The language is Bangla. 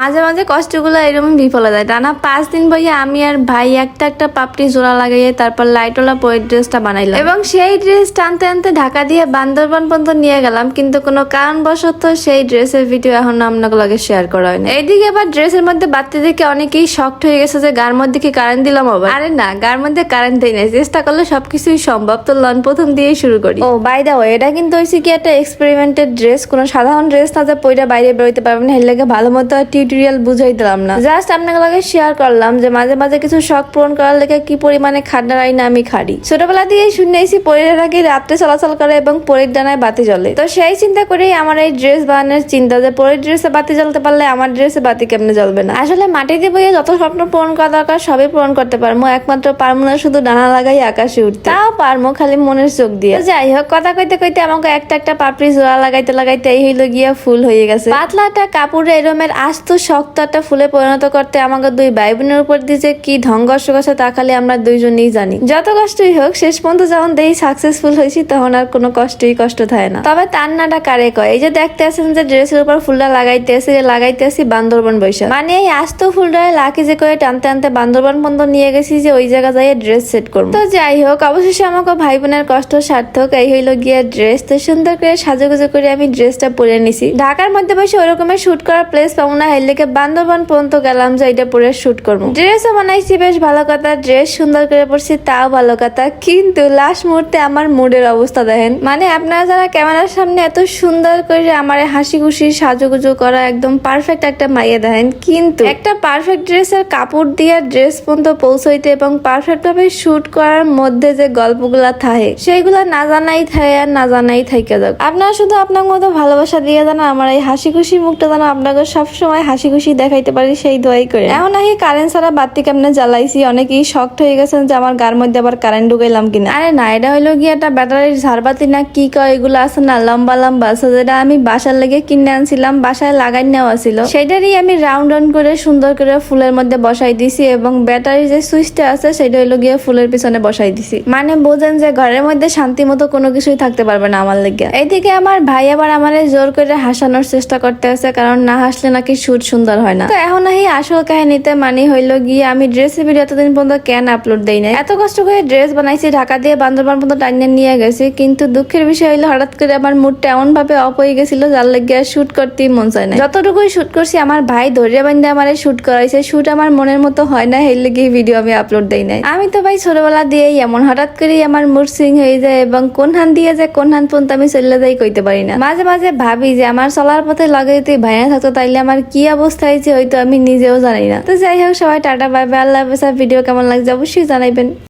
মাঝে মাঝে কষ্টগুলো এরকম বিফলে যায়। টানা পাঁচ দিন বইয়ে আমি আর ভাই একটা একটা পাপড়ি জোড়া লাগাইয়ে তারপর লাইটওয়ালা পরের ড্রেসটা বানাইলাম। এবং সেই ড্রেস টানতে আনতে ঢাকা দিয়ে বান্দরবান পর্যন্ত নিয়ে গেলাম, কিন্তু কোনো কারণবশত সেই ড্রেসের ভিডিও এখন আপনাকে লগে শেয়ার করা হয়নি। এইদিকে আবার ড্রেসের মধ্যে বাড়তে দেখে অনেকেই শক্ট হয়ে গেছে যে গার মধ্যে কি কারেন্ট দিলাম আবার। আরে না, গার মধ্যে কারেন্ট দেয় নাই। চেষ্টা করলে সবকিছুই সম্ভব। তো লন প্রথম দিয়েই শুরু করি। ও বাই দা এটা কিন্তু হয়েছে কি একটা এক্সপেরিমেন্টের ড্রেস কোনো সাধারণ ড্রেস না যে পইরা বাইরে বেরোতে পারবেন এর লেগে ভালো মতো টিউটোরিয়াল বুঝাই দিলাম না। জাস্ট আপনাকে শেয়ার করলাম যে মাঝে মাঝে কিছু শখ পূরণ করার লেগে কি পরিমাণে রাই না আমি খাড়ি। ছোটবেলা দিয়ে শুনেছি পরের আগে রাত্রে চলাচল করে এবং পরের ডানায় বাতি জ্বলে। তো সেই চিন্তা করেই আমার এই ড্রেস বানানোর চিন্তা যে পরের ড্রেসে বাতি জ্বলতে পারলে আমার ড্রেসে বাতি কেমনে জ্বলবে না? আসলে মাটিতে বইয়ে যত স্বপ্ন পূরণ করা দরকার সবই পূরণ করতে পারব। একমাত্র পারব না শুধু ডানা লাগাই আকাশে উঠতে তাও পারব খালি মনের চোখ দিয়ে। যাই হোক, কথা কইতে কইতে আমাকে একটা একটা পাপড়ি জোড়া লাগাইতে লাগাইতে এই হইল গিয়া ফুল হয়ে গেছে। পাতলা একটা কাপড়ে এরমের আস্ত শক্ত একটা ফুলে পরিণত করতে আমাকে দুই ভাই বোনের উপর দিয়ে কি ধ্বংস গেছে তা খালি আমরা দুইজনেই জানি। যত কষ্টই হোক, শেষ পর্যন্ত যখন দেই সাকসেসফুল হয়েছি, তখন আর কোনো কষ্টই কষ্ট থাকে না। তবে তান্নাটা কারে কয়? এই যে দেখতে আছেন যে ড্রেসের উপর ফুলটা লাগাইতে আসি লাগাইতে আসি বান্দরবন বৈশাখ। মানে এই আস্ত ফুলটা লাকি যে করে টানতে টানতে বান্দরবন পর্যন্ত নিয়ে গেছি যে ওই জায়গা যাই ড্রেস সেট করব। তো যাই হোক, অবশেষে আমাকে ভাই বোনের কষ্ট সার্থক। এই হইল গিয়া ড্রেস তো সুন্দর করে সাজুগুজু করে আমি ড্রেসটা পরে নিছি। ঢাকার মধ্যে বসে ওরকমের শুট করার প্লেস পাবো না লেগে বান্দরবান পর্যন্ত গেলাম যে এটা পরে শুট করব। ড্রেসও বানাইছি, বেশ ভালো কথা। ড্রেস সুন্দর করে পরছি, তাও ভালো কথা। কিন্তু লাস্ট মুহূর্তে আমার মুডের অবস্থা দেখেন। মানে আপনারা যারা ক্যামেরার সামনে এত সুন্দর করে আমার হাসি খুশি সাজুগুজু করা একদম পারফেক্ট একটা মাইয়া দেখেন, কিন্তু একটা পারফেক্ট ড্রেসের কাপড় দিয়ে ড্রেস পর্যন্ত পৌঁছাইতে এবং পারফেক্ট ভাবে শুট করার মধ্যে যে গল্পগুলা থাকে, সেইগুলা না জানাই থাকে আর না জানাই থাকে যাক। আপনারা শুধু আপনার মতো ভালোবাসা দিয়ে জানা আমার এই হাসি খুশি মুখটা যেন আপনাকে সবসময় হাসি খুশি দেখাইতে পারি সেই দোয়াই করে। এখন নাকি কারেন্ট ছাড়া বাতি কেমনে জ্বালাইছি অনেকেই শক্ট হয়ে গেছেন যে আমার গার মধ্যে আবার কারেন্ট ঢুকাইলাম কিনা। আরে না এটা হইল গিয়ে একটা ব্যাটারির ঝাড়বাতি না কি কয় এগুলো আছে না লম্বা লম্বা আছে যেটা আমি বাসার লেগে কিনে আনছিলাম বাসায় লাগাই নেওয়া ছিল। সেটারই আমি রাউন্ড রাউন্ড করে সুন্দর করে ফুলের মধ্যে বসাই দিছি এবং ব্যাটারি যে সুইচটা আছে সেটা হইল গিয়ে ফুলের পিছনে বসাই দিছি। মানে বোঝেন যে ঘরের মধ্যে শান্তি মতো কোনো কিছুই থাকতে পারবে না আমার লেগে। এইদিকে আমার ভাই আবার আমার জোর করে হাসানোর চেষ্টা করতে আছে কারণ না হাসলে নাকি শুট সুন্দর হয় না। তো এখন এই আসল কাহিনীতে মানে হইল গিয়ে আমি ড্রেসের ভিডিও এতদিন পর্যন্ত কেন আপলোড দেই না এত কষ্ট করে ড্রেস বানাইছি, ঢাকা দিয়ে বান্দরবান পর্যন্ত টাইনে নিয়ে গেছি, কিন্তু দুঃখের বিষয় হইল হঠাৎ করে আমার মুডটা এমন ভাবে অফ হয়ে গেছিল, যার লেগে শুট করতেই মন চায় না যতটুকুই শুট করছি, আমার ভাই ধৈর্য বান্ধে আমার শুট করাইছে শুট আমার মনের মতো হয় না, এর লেগে ভিডিও আমি আপলোড দেই নাই। আমি তো ভাই ছোটবেলা দিয়েই এমন, হঠাৎ করেই আমার মুড সিং হয়ে যায় এবং কোন হান দিয়ে যে কোন হান পর্যন্ত আমি চলে যাই কইতে পারি না। মাঝে মাঝে ভাবি যে আমার চলার পথে লগে যদি ভাইয়া থাকতো, তাইলে আমার কি অবস্থা যে হয়তো আমি নিজেও জানি না। তো যাই হোক, সবাই টাটা, বাই বাই, আল্লাহ ভিডিও কেমন লাগছে অবশ্যই জানাইবেন।